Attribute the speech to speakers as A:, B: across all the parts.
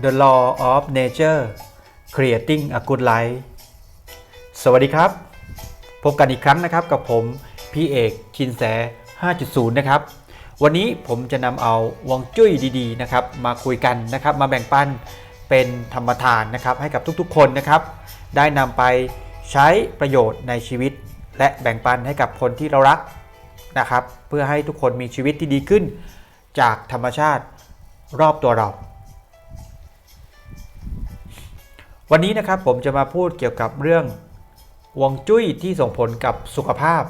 A: The Law of Nature Creating a Good Life สวัสดีครับ พบกันอีกครั้งนะครับกับผม พี่เอกชินแส 5.0 นะครับ วันนี้ผมจะนำเอาวงจุ้ยดีๆนะครับ มาคุยกันนะครับ มาแบ่งปันเป็นธรรมทานนะครับ ให้กับทุกๆ คนนะครับ ได้นำไปใช้ประโยชน์ในชีวิต และแบ่งปันให้กับคนที่เรารักนะครับ เพื่อให้ทุกคนมีชีวิตที่ดีขึ้น จากธรรมชาติรอบตัวเรา วันนี้นะครับผมจะมาพูดเกี่ยวกับเรื่องวงจุ้ยที่ส่งผลกับสุขภาพ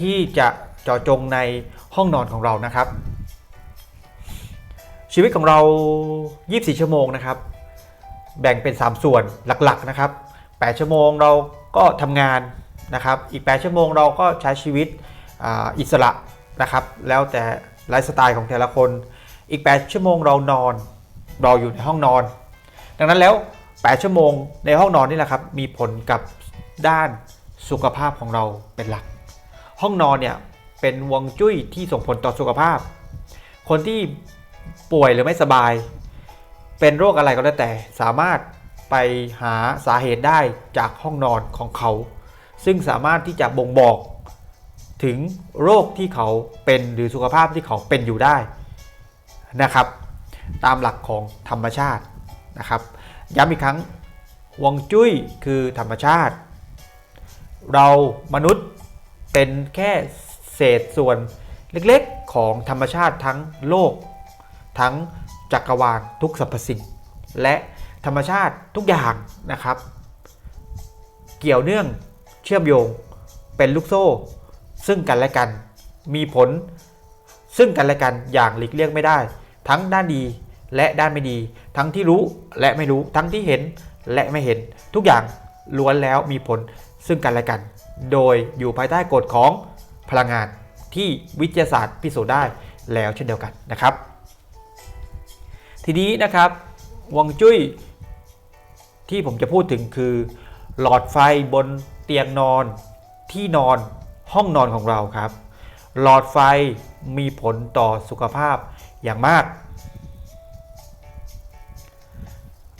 A: ที่จะเจาะจงในห้องนอนของเรานะครับ ชีวิตของเรา 24 ชั่วโมงนะครับ แบ่งเป็น 3 ส่วนหลักๆนะครับ 8 ชั่วโมงเราก็ทำงานนะครับ อีก 8 ชั่วโมงเราก็ใช้ชีวิตอ,อิสระนะครับ แล้วแต่ไลฟ์สไตล์ของแต่ละคน อีก 8 ชั่วโมงเรานอน เราอยู่ในห้องนอน ดังนั้นแล้ว 8 ชั่วโมงในห้องนอนนี่แหละครับ มีผลกับด้านสุขภาพของเราเป็นหลัก ห้องนอนเนี่ยเป็นวงจุ้ยที่ส่งผลต่อสุขภาพ คนที่ป่วยหรือไม่สบาย เป็นโรคอะไรก็แล้วแต่สามารถไปหาสาเหตุได้จากห้องนอนของเขา ซึ่งสามารถที่จะบ่งบอกถึงโรคที่เขาเป็นหรือสุขภาพที่เขาเป็นอยู่ได้นะครับ ตามหลักของธรรมชาติ นะครับ ย้ำอีกครั้งฮวงจุ้ยคือธรรมชาติ เรามนุษย์เป็นแค่เศษส่วนเล็กๆของธรรมชาติทั้งโลก ทั้งจักรวาลทุกสรรพสิ่ง และธรรมชาติทุกอย่างนะครับ เกี่ยวเนื่องเชื่อมโยงเป็นลูกโซ่ ซึ่งกันและกันมีผลซึ่งกันและกันอย่างหลีกเลี่ยงไม่ได้ ทั้งด้านดี และด้านไม่ดี ทั้งที่รู้และไม่รู้ทั้งที่เห็นและไม่เห็น ทุกอย่างล้วนแล้วมีผลซึ่งกันและกัน โดยอยู่ภายใต้กฎของพลังงานที่วิทยาศาสตร์พิสูจน์ได้แล้วเช่นเดียวกันนะครับ ทีนี้นะครับวงจุ้ยที่ผมจะพูดถึงคือ หลอดไฟบนเตียงนอนที่นอนห้องนอนของเราครับ หลอดไฟมีผลต่อสุขภาพอย่างมาก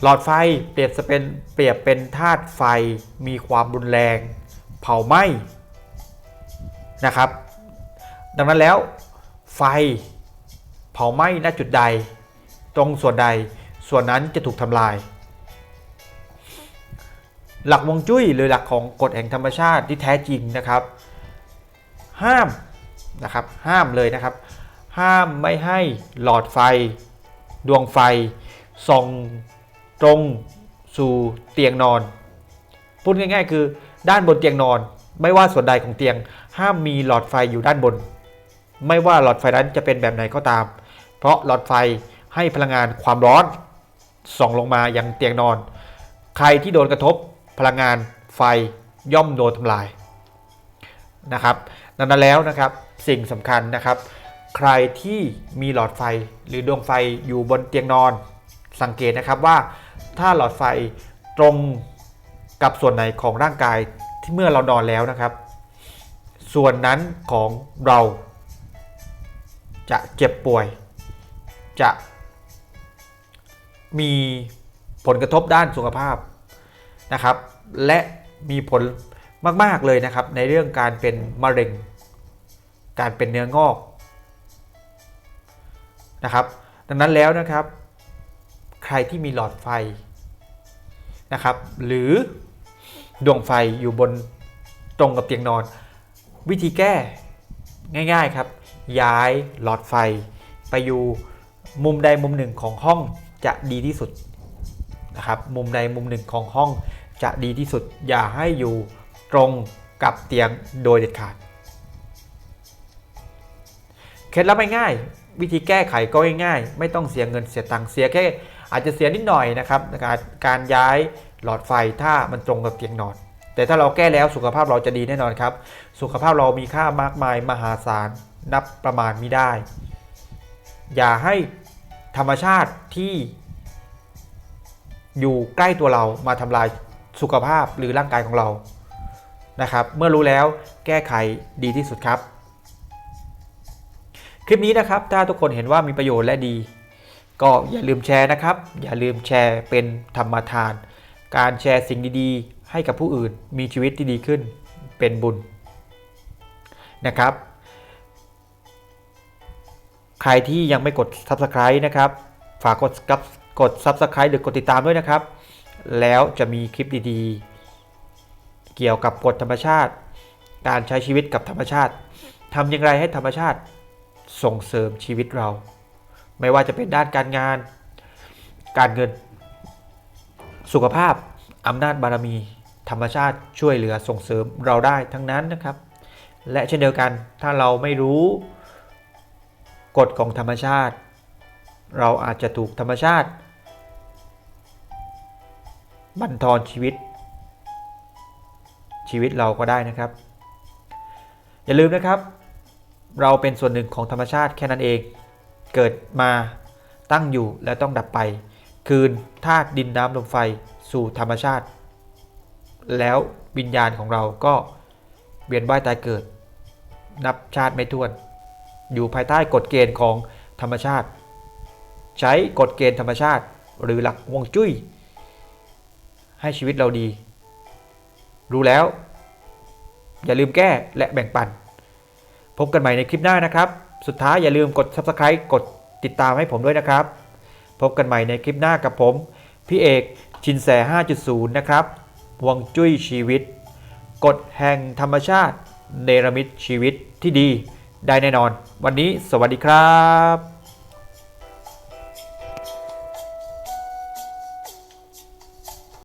A: หลอดไฟเปรียบจะเป็นเปรียบเป็นธาตุไฟมีความรุนแรง เผาไหม้นะครับ ดังนั้นแล้วไฟเผาไหม้ณจุดใด ตรงส่วนใดส่วนนั้นจะถูกทำลาย หลักวงจุ้ยหรือหลักของกฎแห่งธรรมชาติที่แท้จริงนะครับ ห้ามนะครับห้ามเลยนะครับ ห้ามไม่ให้หลอดไฟ ดวงไฟส่อง ตรงสู่เตียงนอน พูดง่าย ๆ คือ ด้านบนเตียงนอน ไม่ว่าส่วนใดของเตียง ห้ามมีหลอดไฟอยู่ด้านบน ไม่ว่าหลอดไฟนั้นจะเป็นแบบไหนก็ตาม เพราะหลอดไฟให้พลังงานความร้อนส่องลงมายังเตียงนอน ใครที่โดนกระทบพลังงานไฟย่อมโดนทำลายนะครับดังนั้นแล้วนะครับสิ่งสำคัญนะครับ ใครที่มีหลอดไฟหรือดวงไฟอยู่บนเตียงนอน สังเกตนะครับว่า ถ้าหลอดไฟตรงกับส่วนไหนของร่างกายที่เมื่อเรานอนแล้วนะครับ ส่วนนั้นของเราจะเจ็บป่วย จะมีผลกระทบด้านสุขภาพนะครับ และมีผลมาก ๆ เลยนะครับ ในเรื่องการเป็นมะเร็ง การเป็นเนื้องอกนะครับ ดังนั้นแล้วนะครับ ใครที่มีหลอดไฟนะครับ หรือดวงไฟอยู่บนตรงกับเตียงนอน วิธีแก้ง่ายๆครับ ย้ายหลอดไฟไปอยู่มุมใดมุมหนึ่งของห้องจะดีที่สุดนะครับ มุมใดมุมหนึ่งของห้องจะดีที่สุด อย่าให้อยู่ตรงกับเตียงโดยเด็ดขาด เคล็ดลับง่ายๆวิธีแก้ไขก็ง่ายๆ ไม่ต้องเสียเงินเสียตังค์เสียแค่ อาจจะเสียนิดหน่อยนะครับในการการย้ายหลอดไฟถ้ามันตรงกับเตียงนอน แต่ถ้าเราแก้แล้วสุขภาพเราจะดีแน่นอนครับ สุขภาพเรามีค่ามากมายมหาศาลนับประมาณไม่ได้ อย่าให้ธรรมชาติที่อยู่ใกล้ตัวเรามาทำลายสุขภาพหรือร่างกายของเรานะครับ เมื่อรู้แล้วแก้ไขดีที่สุดครับ คลิปนี้นะครับถ้าทุกคนเห็นว่ามีประโยชน์และดี ก็อย่าลืมแชร์นะครับ อย่าลืมแชร์เป็นธรรมทาน การแชร์สิ่งดีๆ ให้กับผู้อื่นมีชีวิตที่ดีขึ้นเป็นบุญนะครับ ใครที่ยังไม่กด Subscribe นะครับ ฝากกดกับกด Subscribe หรือกดติดตามด้วยนะครับ แล้วจะมีคลิปดีๆ เกี่ยวกับกฎธรรมชาติ การใช้ชีวิตกับธรรมชาติทำอย่างไรให้ธรรมชาติส่งเสริมชีวิตเรา ไม่ว่าจะเป็นด้านการงาน การเงิน สุขภาพอำนาจบารมี ธรรมชาติช่วยเหลือส่งเสริมเราได้ทั้งนั้นนะครับ และเช่นเดียวกันถ้าเราไม่รู้กฎของธรรมชาติ เราอาจจะถูกธรรมชาติ บั่นทอนชีวิต ชีวิตเราก็ได้นะครับ อย่าลืมนะครับ เราเป็นส่วนหนึ่งของธรรมชาติแค่นั้นเอง เกิดมาตั้งอยู่และต้องดับไป คืนธาตุดินน้ำลมไฟสู่ธรรมชาติ แล้ววิญญาณของเราก็เวียนว่ายตายเกิด นับชาติไม่ถ้วน อยู่ภายใต้กฎเกณฑ์ของธรรมชาติ ใช้กฎเกณฑ์ธรรมชาติ หรือหลักวงจุ้ย ให้ชีวิตเราดี รู้แล้ว อย่าลืมแก้และแบ่งปัน พบกันใหม่ในคลิปหน้านะครับ สุดท้ายอย่าลืมกด Subscribe กดติดตามให้ผมด้วยนะครับ พบกันใหม่ในคลิปหน้ากับผม พี่เอกชินแส 5.0 นะครับฮวงจุ้ยชีวิต กฎแห่งธรรมชาติ เนรมิตชีวิตที่ดีได้แน่นอน วันนี้สวัสดีครับ